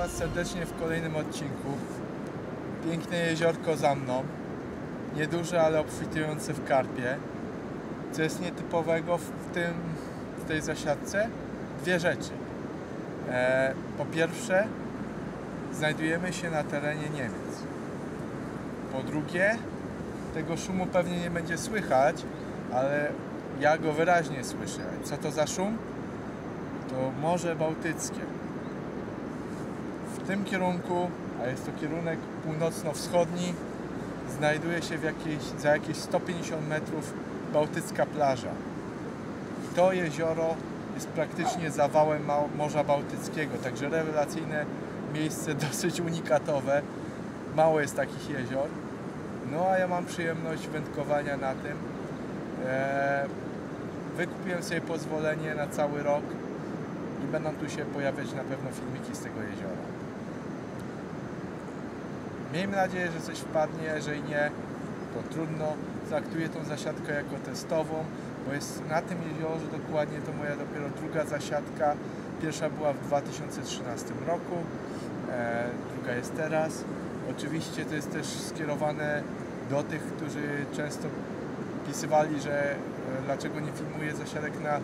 Was serdecznie w kolejnym odcinku. Piękne jeziorko za mną. Nieduże, ale obfitujące w karpie. Co jest nietypowego w, tym, w tej zasiadce? Dwie rzeczy. E, po pierwsze, znajdujemy się na terenie Niemiec. Po drugie, tego szumu pewnie nie będzie słychać, ale ja go wyraźnie słyszę. Co to za szum? To Morze Bałtyckie. W tym kierunku, a jest to kierunek północno-wschodni, znajduje się w jakiejś, za jakieś 150 metrów bałtycka plaża. To jezioro jest praktycznie zawałem Morza Bałtyckiego, także rewelacyjne miejsce, dosyć unikatowe. Mało jest takich jezior. No a ja mam przyjemność wędkowania na tym. Eee, wykupiłem sobie pozwolenie na cały rok i będą tu się pojawiać na pewno filmiki z tego jeziora. Miejmy nadzieję, że coś wpadnie, jeżeli nie, to trudno. Traktuję tą zasiadkę jako testową, bo jest na tym jeziorze dokładnie to moja dopiero druga zasiadka. Pierwsza była w 2013 roku, e, druga jest teraz. Oczywiście to jest też skierowane do tych, którzy często pisywali, że e, dlaczego nie filmuję zasiadek na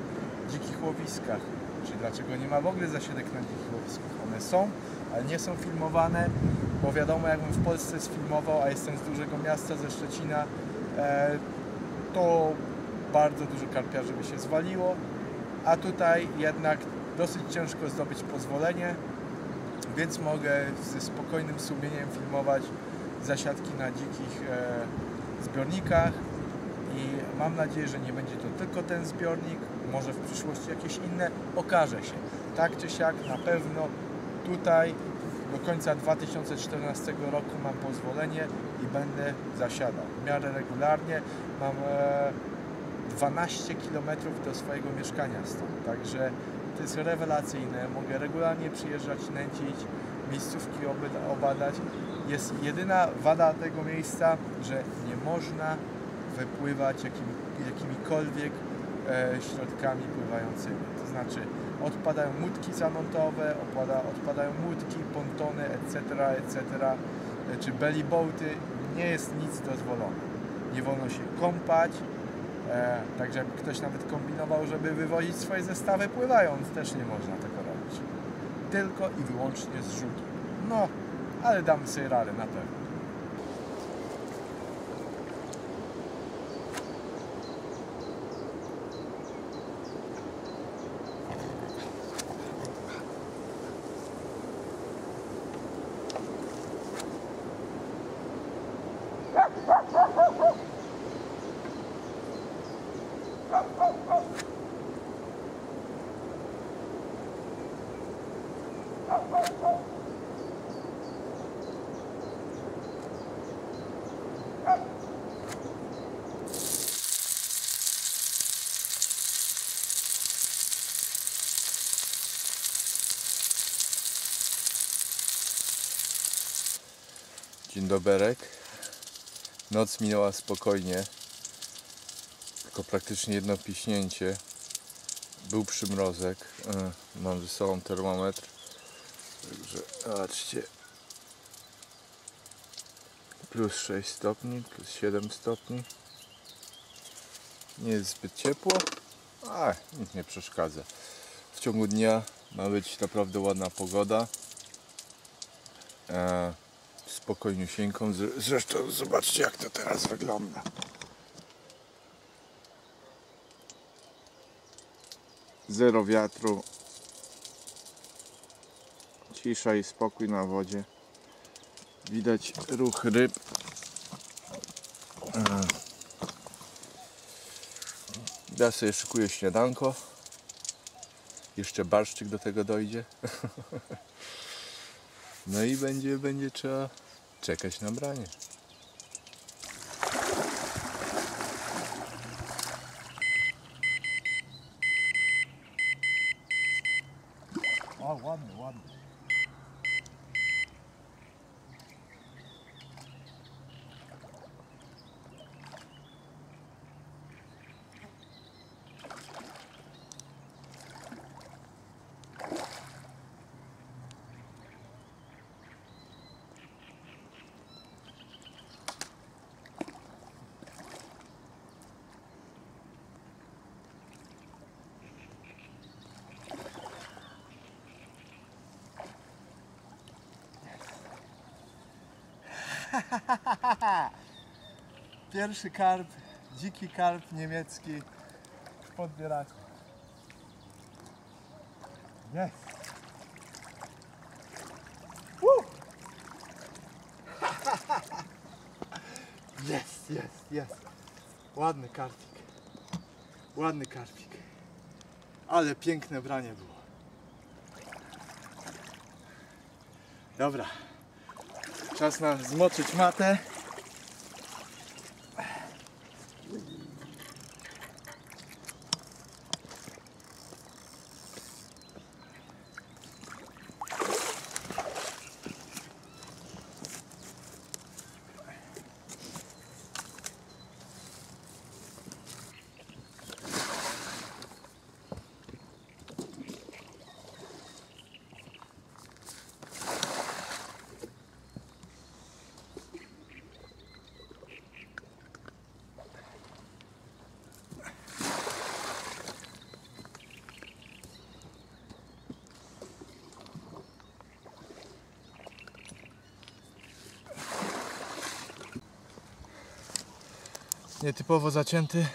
dzikich łowiskach, czy dlaczego nie ma w ogóle zasiadek na dzikich łowiskach. One są, ale nie są filmowane, bo wiadomo, jakbym w Polsce sfilmował, a jestem z dużego miasta, ze Szczecina, e, to bardzo dużo karpiarzy by się zwaliło, a tutaj jednak dosyć ciężko zdobyć pozwolenie, więc mogę ze spokojnym sumieniem filmować zasiadki na dzikich e, zbiornikach. I mam nadzieję, że nie będzie to tylko ten zbiornik, może w przyszłości jakieś inne, okaże się. Tak czy siak na pewno tutaj do końca 2014 roku mam pozwolenie i będę zasiadał w miarę regularnie. Mam e, 12 km do swojego mieszkania stąd, także to jest rewelacyjne. Mogę regularnie przyjeżdżać, nęcić, miejscówki obadać. Jest jedyna wada tego miejsca, że nie można wypływać jakim, jakimikolwiek e, środkami pływającymi. To znaczy odpadają łódki odpada, odpadają łódki, pontony, etc., etc., czy bellyboaty. Nie jest nic dozwolone. Nie wolno się kąpać, e, także jakby ktoś nawet kombinował, żeby wywozić swoje zestawy pływając, też nie można tego robić. Tylko i wyłącznie z rzutu. No, ale damy sobie radę na pewno. Dzień doberek. Noc minęła spokojnie. Tylko praktycznie jedno piśnięcie. Był przymrozek. E, Mam ze sobą termometr. Także zobaczcie. Plus 6 stopni, plus 7 stopni. Nie jest zbyt ciepło. A, nic nie przeszkadza. W ciągu dnia ma być naprawdę ładna pogoda. E, spokojniusieńką. Zre- Zresztą zobaczcie jak to teraz wygląda. Zero wiatru. Cisza i spokój na wodzie. Widać ruch ryb. E. Ja sobie szykuję śniadanko. Jeszcze barszczyk do tego dojdzie. No i będzie, będzie trzeba czekać na branie. O, ładny, ładny. Pierwszy karp, dziki karp niemiecki w podbieraku. Yes. Jest, jest, jest. Ładny karpik. Ładny karpik. Ale piękne branie było. Dobra. Czas na zmoczyć matę. Nietypowo zacięty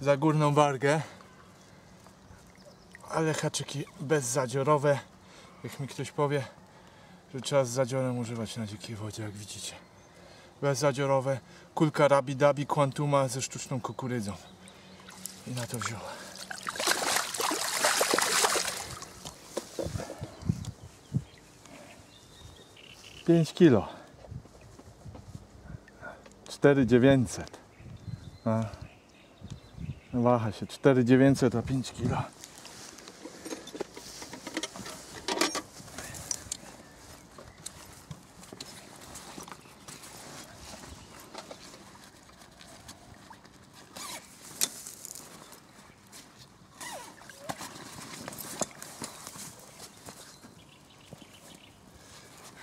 za górną wargę. Ale haczyki bezzadziorowe. Jak mi ktoś powie, że trzeba z zadziorem używać na dzikiej wodzie, jak widzicie. Bezzadziorowe. Kulka Rabi Dabi Quantuma ze sztuczną kukurydzą. I na to wziął. Pięć kilo. Cztery dziewięćset. Waha się 4900 a 5 kilo.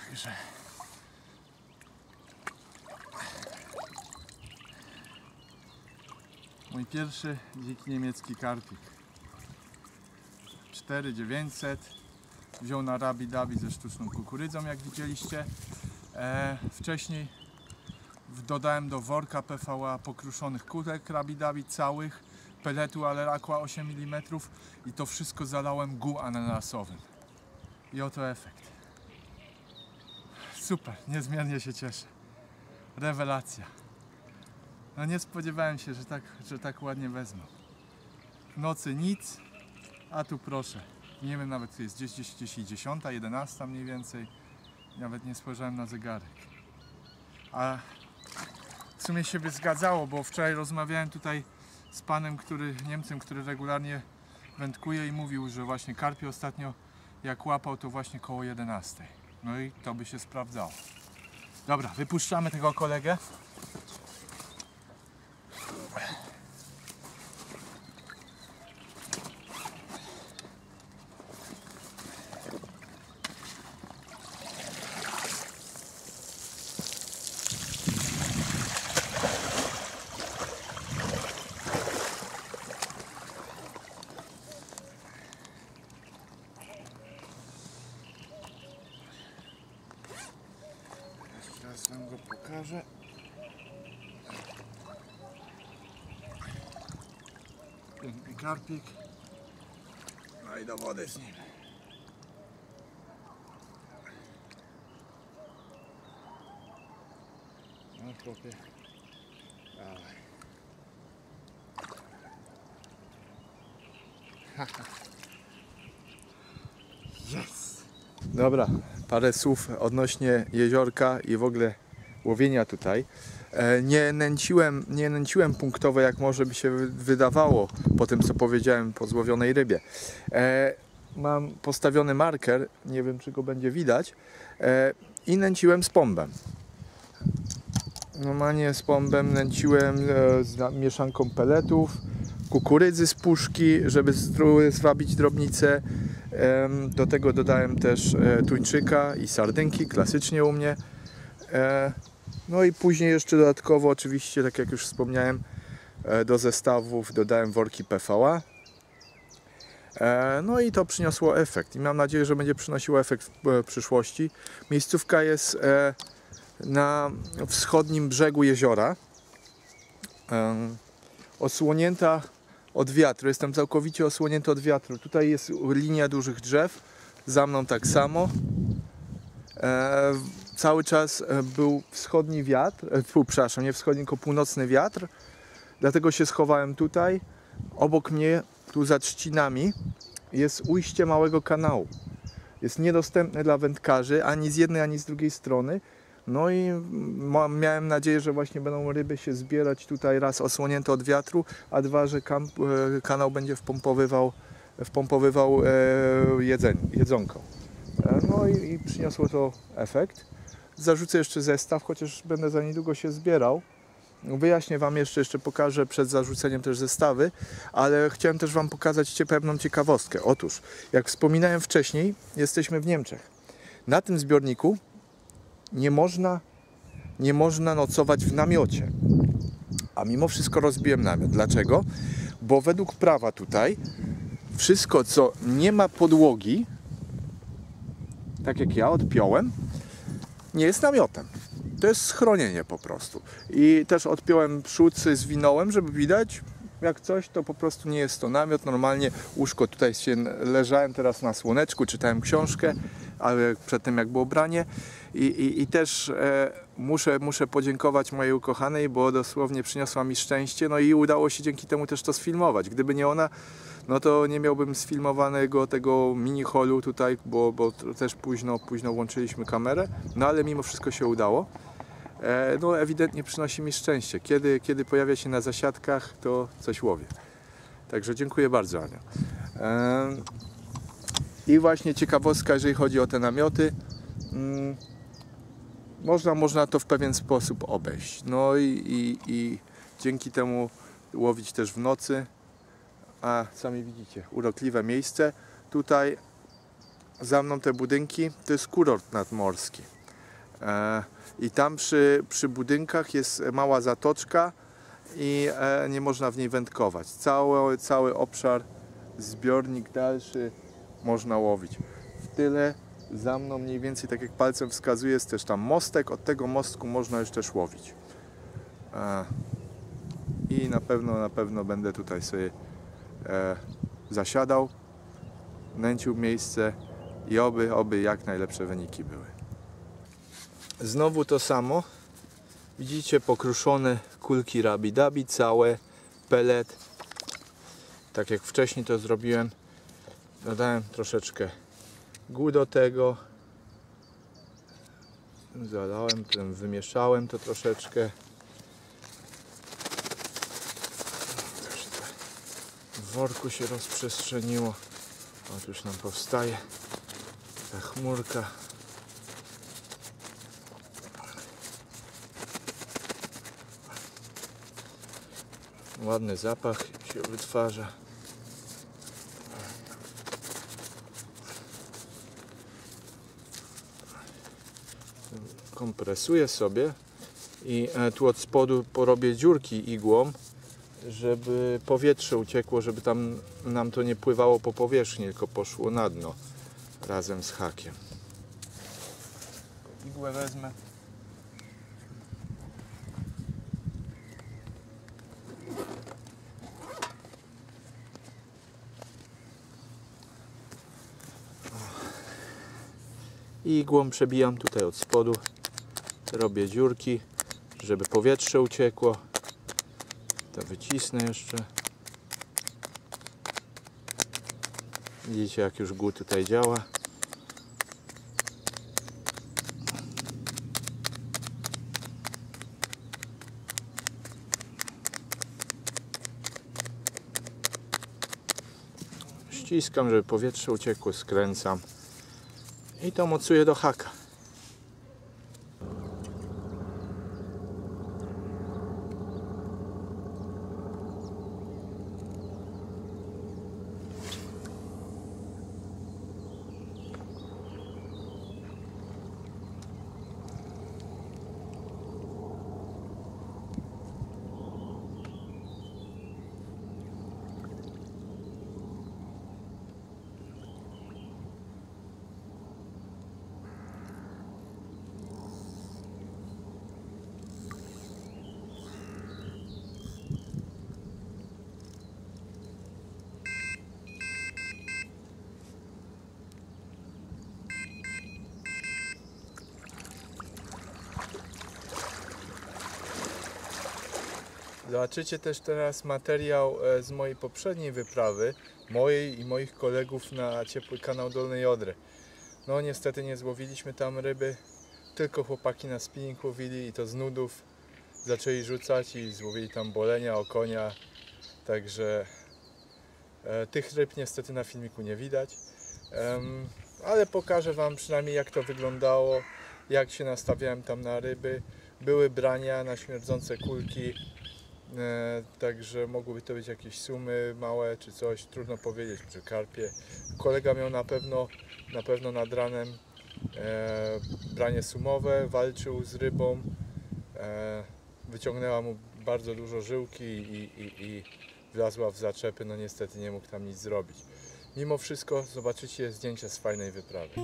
Także Mój pierwszy dziki niemiecki karpik. 4900 wziął na Rabi Dabi ze sztuczną kukurydzą, jak widzieliście. E, wcześniej dodałem do worka PVA pokruszonych kulek Rabi Dabi całych, peletu Aleraqua 8 mm i to wszystko zalałem gu ananasowym. I oto efekt. Super, niezmiernie się cieszę. Rewelacja. No nie spodziewałem się, że tak, że tak ładnie wezmą. W nocy nic, a tu proszę. Nie wiem nawet, co jest gdzieś, gdzieś, gdzieś i 10, 11 mniej więcej. Nawet nie spojrzałem na zegarek. A w sumie się by zgadzało, bo wczoraj rozmawiałem tutaj z panem, który, Niemcem, który regularnie wędkuje i mówił, że właśnie karpie ostatnio jak łapał to właśnie koło 11. No i to by się sprawdzało. Dobra, wypuszczamy tego kolegę. Jeszcze raz wam pokażę. Piękny karpik. No i do wody z nim. No chłopie. Dawaj. Yes! Dobra, parę słów odnośnie jeziorka i w ogóle łowienia tutaj. E, Nie nęciłem, nie nęciłem punktowo, jak może by się wy- wydawało po tym, co powiedziałem po złowionej rybie. E, Mam postawiony marker, nie wiem, czy go będzie widać, e, i nęciłem z pombem. Normalnie z pombem nęciłem z mieszanką peletów, kukurydzy z puszki, żeby zwabić drobnicę. Em, Do tego dodałem też tuńczyka i sardynki, klasycznie u mnie. No i później jeszcze dodatkowo, oczywiście, tak jak już wspomniałem, e, do zestawów dodałem worki PVA. E, No i to przyniosło efekt i mam nadzieję, że będzie przynosiło efekt w e, przyszłości. Miejscówka jest na wschodnim brzegu jeziora. Osłonięta od wiatru. Jestem całkowicie osłonięty od wiatru. Tutaj jest linia dużych drzew. Za mną tak samo. Cały czas e, był wschodni wiatr, e, przepraszam, nie wschodni, tylko północny wiatr. Dlatego się schowałem tutaj. Obok mnie, tu za trzcinami, jest ujście małego kanału. Jest niedostępne dla wędkarzy ani z jednej, ani z drugiej strony. No i miałem nadzieję, że właśnie będą ryby się zbierać tutaj raz osłonięte od wiatru, a dwa, że e, kanał będzie wpompowywał, wpompowywał e, jedzeń, jedzonko. No i, i przyniosło to efekt. Zarzucę jeszcze zestaw, chociaż będę za niedługo się zbierał. Wyjaśnię Wam jeszcze, jeszcze pokażę przed zarzuceniem też zestawy, ale chciałem też Wam pokazać cie- pewną ciekawostkę. Otóż, jak wspominałem wcześniej, jesteśmy w Niemczech. Na tym zbiorniku nie można, nie można nocować w namiocie. A mimo wszystko rozbiłem namiot. Dlaczego? Bo według prawa tutaj wszystko, co nie ma podłogi, tak jak ja odpiąłem, nie jest namiotem. To jest schronienie po prostu. I też odpiąłem przód, zwinąłem, żeby widać, jak coś, to po prostu nie jest to namiot. Normalnie łóżko tutaj się leżałem teraz na słoneczku, czytałem książkę, ale przedtem jak było branie. I, i, i też e, muszę, muszę podziękować mojej ukochanej, bo dosłownie przyniosła mi szczęście, no i udało się dzięki temu też to sfilmować. Gdyby nie ona, no to nie miałbym sfilmowanego tego mini holu tutaj, bo, bo też późno, późno włączyliśmy kamerę, no ale mimo wszystko się udało. E, no ewidentnie przynosi mi szczęście. Kiedy, kiedy pojawia się na zasiadkach, to coś łowię. Także dziękuję bardzo Ania. E, I właśnie ciekawostka, jeżeli chodzi o te namioty. Mm, można, można to w pewien sposób obejść. No i, i, i dzięki temu łowić też w nocy. A sami widzicie, urokliwe miejsce. Tutaj za mną te budynki to jest kurort nadmorski. E, I tam przy, przy budynkach jest mała zatoczka i e, nie można w niej wędkować. Cały, cały obszar, zbiornik dalszy można łowić. W tyle za mną mniej więcej, tak jak palcem wskazuje, jest też tam mostek. Od tego mostku można już też łowić. E, I na pewno, na pewno będę tutaj sobie zasiadał, nęcił miejsce i oby, oby jak najlepsze wyniki były. Znowu to samo. Widzicie pokruszone kulki rabi-dabi, całe, pelet. Tak jak wcześniej to zrobiłem. Dodałem troszeczkę gół do tego. Zalałem, potem wymieszałem to troszeczkę. Też to W worku się rozprzestrzeniło. O, już nam powstaje ta chmurka. Ładny zapach się wytwarza. Kompresuję sobie i e, tu od spodu porobię dziurki igłą, żeby powietrze uciekło, żeby tam nam to nie pływało po powierzchni, tylko poszło na dno razem z hakiem. Igłę wezmę. I igłą przebijam tutaj od spodu. Robię dziurki, żeby powietrze uciekło. To wycisnę jeszcze. Widzicie jak już gół tutaj działa. Ściskam, żeby powietrze uciekło, skręcam i to mocuję do haka. Zobaczycie też teraz materiał e, z mojej poprzedniej wyprawy, mojej i moich kolegów na ciepły kanał Dolnej Odry. No niestety nie złowiliśmy tam ryby, tylko chłopaki na spinning łowili i to z nudów. Zaczęli rzucać i złowili tam bolenia, okonia, także e, tych ryb niestety na filmiku nie widać. Ale pokażę Wam przynajmniej jak to wyglądało, jak się nastawiałem tam na ryby. Były brania na śmierdzące kulki, także mogłyby to być jakieś sumy małe czy coś, trudno powiedzieć, czy karpie. Kolega miał na pewno, na pewno nad ranem e, branie sumowe, walczył z rybą, e, wyciągnęła mu bardzo dużo żyłki i, i, i wlazła w zaczepy, no niestety nie mógł tam nic zrobić. Mimo wszystko zobaczycie zdjęcia z fajnej wyprawy.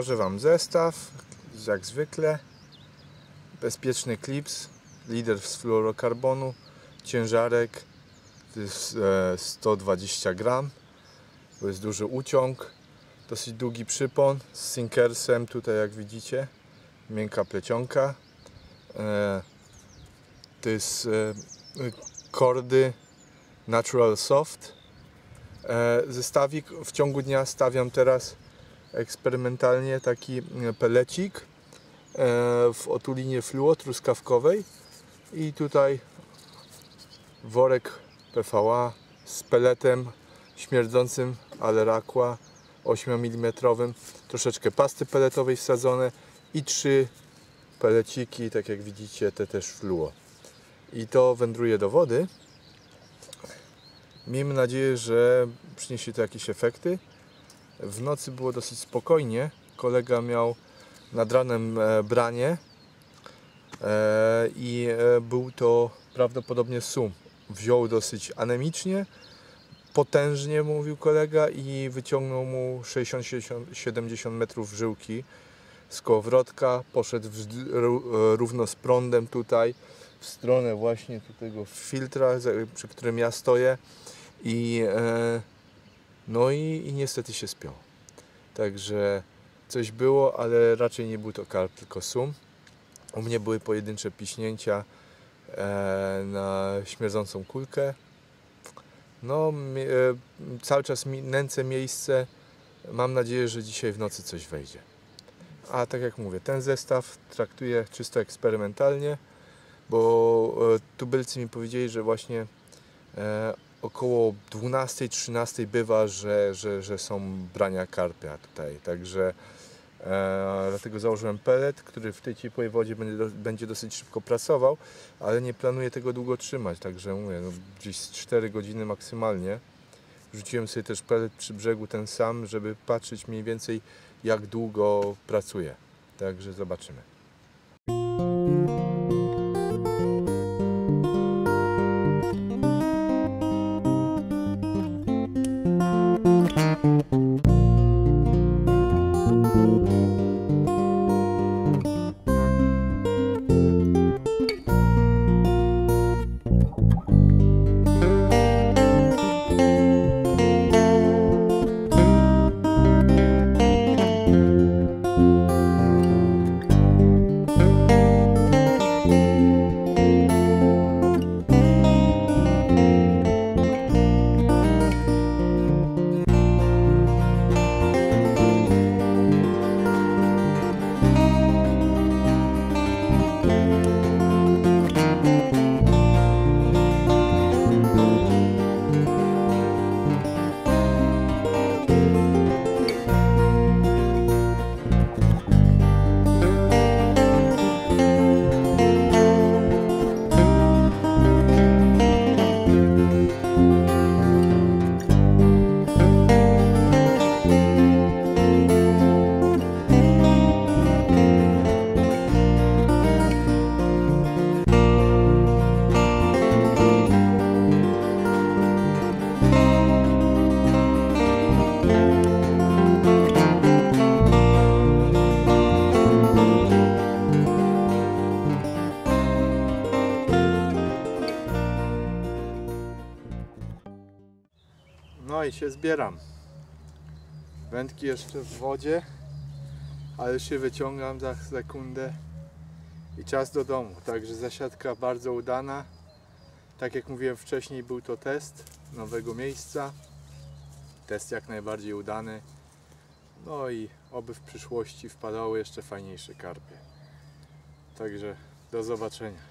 Pokażę Wam zestaw, jak zwykle. Bezpieczny klips, lider z fluorokarbonu, ciężarek to jest e, 120 gram. To jest duży uciąg, dosyć długi przypon z sinkersem, tutaj jak widzicie, miękka plecionka. E, To jest e, kordy Natural Soft. Zestawik w ciągu dnia stawiam teraz eksperymentalnie taki e, pelecik e, w otulinie fluo truskawkowej i tutaj worek PVA z peletem śmierdzącym, ale rakła 8 mm, troszeczkę pasty peletowej wsadzone i trzy peleciki, tak jak widzicie, te też fluo. I to wędruje do wody. Miejmy nadzieję, że przyniesie to jakieś efekty. W nocy było dosyć spokojnie. Kolega miał nad ranem e, branie e, i e, był to prawdopodobnie sum. Wziął dosyć anemicznie, potężnie mówił kolega i wyciągnął mu 60-70 metrów żyłki z kołowrotka, poszedł równo z prądem tutaj w stronę właśnie tego filtra, przy którym ja stoję i e, no i, i niestety się spiął. Także coś było, ale raczej nie był to karp, tylko sum. U mnie były pojedyncze piśnięcia e, na śmierdzącą kulkę. No, e, cały czas mi- nęcę miejsce. Mam nadzieję, że dzisiaj w nocy coś wejdzie. A tak jak mówię, ten zestaw traktuję czysto eksperymentalnie, bo e, tubylcy mi powiedzieli, że właśnie e, około 12-13 bywa, że, że, że są brania karpia tutaj. Także e, dlatego założyłem pelet, który w tej ciepłej wodzie będzie, do, będzie dosyć szybko pracował, ale nie planuję tego długo trzymać, także mówię, no, gdzieś z 4 godziny maksymalnie. Rzuciłem sobie też pelet przy brzegu ten sam, żeby patrzeć mniej więcej jak długo pracuje. Także zobaczymy. Się zbieram. Wędki jeszcze w wodzie, ale się wyciągam za sekundę i czas do domu. Także zasiadka bardzo udana. Tak jak mówiłem wcześniej, był to test nowego miejsca. Test jak najbardziej udany. No i oby w przyszłości wpadały jeszcze fajniejsze karpie. Także do zobaczenia.